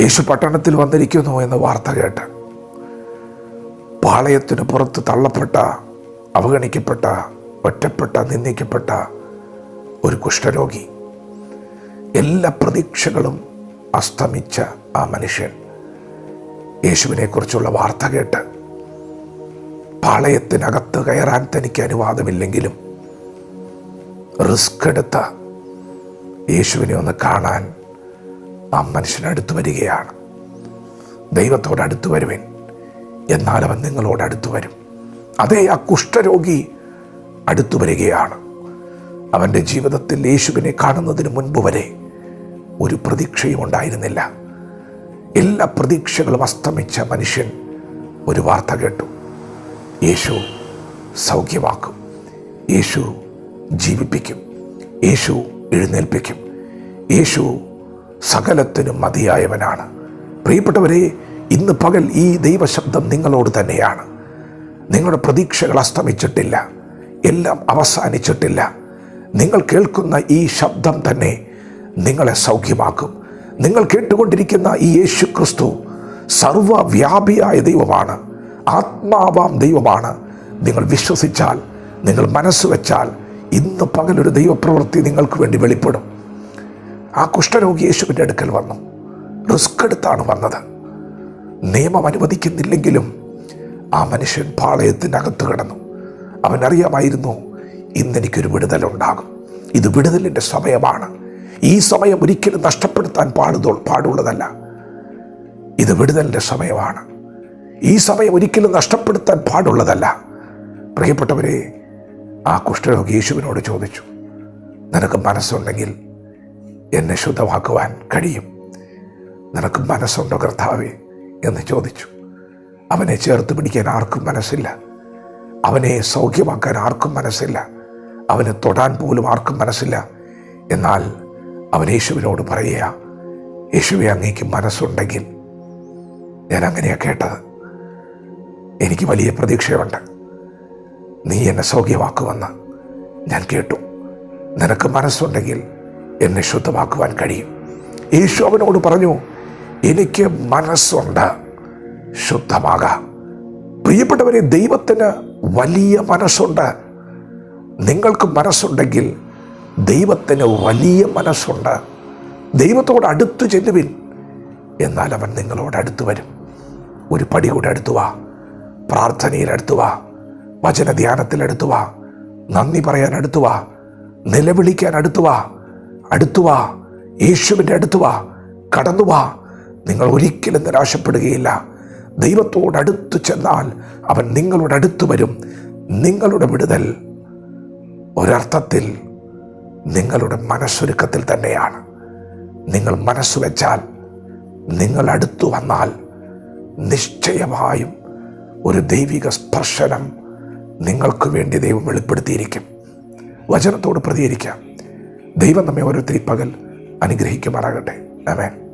യേശു പട്ടണത്തിൽ വന്നിരിക്കുന്നു എന്ന വാർത്ത കേട്ട് പാളയത്തിന് പുറത്ത് തള്ളപ്പെട്ട അവഗണിക്കപ്പെട്ട ഒറ്റപ്പെട്ട നിന്ദിക്കപ്പെട്ട ഒരു കുഷ്ഠരോഗി എല്ലാ പ്രതീക്ഷകളും അസ്തമിച്ച ആ മനുഷ്യൻ യേശുവിനെക്കുറിച്ചുള്ള വാർത്ത കേട്ട് പാളയത്തിനകത്ത് കയറാൻ തനിക്ക് അനുവാദമില്ലെങ്കിലും റിസ്ക് എടുത്ത യേശുവിനെ ഒന്ന് കാണാൻ ആ മനുഷ്യനടുത്ത് വരികയാണ്. ദൈവത്തോട് അടുത്ത് വരുവൻ. എന്നാൽ അവൻ നിങ്ങളോട് അടുത്ത് വരും. അതേ ആ കുഷ്ഠരോഗി അടുത്തു വരികയാണ്. അവന്റെ ജീവിതത്തിൽ യേശുവിനെ കാണുന്നതിന് മുൻപ് വരെ ഒരു പ്രതീക്ഷയും ഉണ്ടായിരുന്നില്ല. എല്ലാ പ്രതീക്ഷകളും അസ്തമിച്ച മനുഷ്യൻ ഒരു വാർത്ത കേട്ടു. യേശു സൗഖ്യമാക്കും. യേശു ജീവിപ്പിക്കും. യേശു എഴുന്നേൽപ്പിക്കും. യേശു സകലത്തിനും മതിയായവനാണ്. പ്രിയപ്പെട്ടവരെ ഇന്ന് പകൽ ഈ ദൈവശബ്ദം നിങ്ങളോട് തന്നെയാണ്. നിങ്ങളുടെ പ്രതീക്ഷകൾ അസ്തമിച്ചിട്ടില്ല. എല്ലാം അവസാനിച്ചിട്ടില്ല. നിങ്ങൾ കേൾക്കുന്ന ഈ ശബ്ദം തന്നെ നിങ്ങളെ സൗഖ്യമാക്കും. നിങ്ങൾ കേട്ടുകൊണ്ടിരിക്കുന്ന ഈ യേശു ക്രിസ്തു സർവവ്യാപിയായ ദൈവമാണ്. ആത്മാവാം ദൈവമാണ്. നിങ്ങൾ വിശ്വസിച്ചാൽ നിങ്ങൾ മനസ്സ് വെച്ചാൽ ഇന്ന് പകലൊരു ദൈവപ്രവൃത്തി നിങ്ങൾക്ക് വേണ്ടി വെളിപ്പെടും. ആ കുഷ്ഠരോഗി യേശുവിന്റെ അടുക്കൽ വന്നു. റിസ്ക് എടുത്താണ് വന്നത്. നിയമം അനുവദിക്കുന്നില്ലെങ്കിലും ആ മനുഷ്യൻ പാളയത്തിനകത്ത് കിടന്നു. അവനറിയാമായിരുന്നു ഇന്നെനിക്കൊരു വിടുതലുണ്ടാകും. ഇത് വിടുതലിന്റെ സമയമാണ്. ഈ സമയം ഒരിക്കലും നഷ്ടപ്പെടുത്താൻ പാടുതോ പാടുള്ളതല്ല. ഇത് വിടുതലിന്റെ സമയമാണ്. ഈ സമയം ഒരിക്കലും നഷ്ടപ്പെടുത്താൻ പാടുള്ളതല്ല. പ്രിയപ്പെട്ടവരെ ആ കുഷ്ഠരോഗി യേശുവിനോട് ചോദിച്ചു നിനക്ക് മനസ്സുണ്ടെങ്കിൽ എന്നെ ശുദ്ധമാക്കുവാൻ കഴിയും. നിനക്ക് മനസ്സുണ്ടോ കർത്താവേ? എന്ന് ചോദിച്ചു. അവനെ ചേർത്ത് പിടിക്കാൻ ആർക്കും മനസ്സില്ല. അവനെ സൗഖ്യമാക്കാൻ ആർക്കും മനസ്സില്ല. അവനെ തൊടാൻ പോലും ആർക്കും മനസ്സില്ല. എന്നാൽ അവൻ യേശുവിനോട് പറയുക യേശുവെ അങ്ങേക്ക് മനസ്സുണ്ടെങ്കിൽ ഞാൻ അങ്ങനെയാണ് കേട്ടത്. എനിക്ക് വലിയ പ്രതീക്ഷയുണ്ട്. നീ എന്നെ സൗഖ്യമാക്കുമെന്ന് ഞാൻ കേട്ടു. നിനക്ക് മനസ്സുണ്ടെങ്കിൽ എന്നെ ശുദ്ധമാക്കുവാൻ കഴിയും. യേശു അവനോട് പറഞ്ഞു എനിക്ക് മനസ്സുണ്ട്. ശുദ്ധമാകാം. പ്രിയപ്പെട്ടവരെ ദൈവത്തിന് വലിയ മനസ്സുണ്ട്. നിങ്ങൾക്ക് മനസ്സുണ്ടെങ്കിൽ ദൈവത്തിന് വലിയ മനസ്സുണ്ട്. ദൈവത്തോട് അടുത്തു ചെല്ലുവിൻ. എന്നാൽ അവൻ നിങ്ങളോട് അടുത്തു വരും. ഒരു പടി കൂടെ അടുത്തു വാ. പ്രാർത്ഥനയിൽ അടുത്തു വാ. വചന ധ്യാനത്തിൽ അടുത്തു വാ. നന്ദി പറയാൻ അടുത്തു വാ. നിലവിളിക്കാൻ അടുത്തു വാ. അടുത്തു വാ. യേശുവിന്റെ അടുത്തു വാ. കടന്നു വാ. നിങ്ങൾ ഒരിക്കലും നിരാശപ്പെടുകയില്ല. ദൈവത്തോട് അടുത്തു ചെന്നാൽ അവൻ നിങ്ങളോട് അടുത്തു വരും. നിങ്ങളുടെ വിടുതൽ ഒരർത്ഥത്തിൽ നിങ്ങളുടെ മനസ്സൊരുക്കത്തിൽ തന്നെയാണ്. നിങ്ങൾ മനസ്സ് വെച്ചാൽ നിങ്ങൾ അടുത്തു വന്നാൽ നിശ്ചയമായും ഒരു ദൈവിക സ്പർശനം നിങ്ങൾക്ക് വേണ്ടി ദൈവം വെളിപ്പെടുത്തിയിരിക്കും. വചനത്തോട് പ്രതികരിക്കാം. ദൈവം നമ്മെ ഓരോരുത്തരി പകൽ അനുഗ്രഹിക്കുമാറാകട്ടെ. ആമേൻ.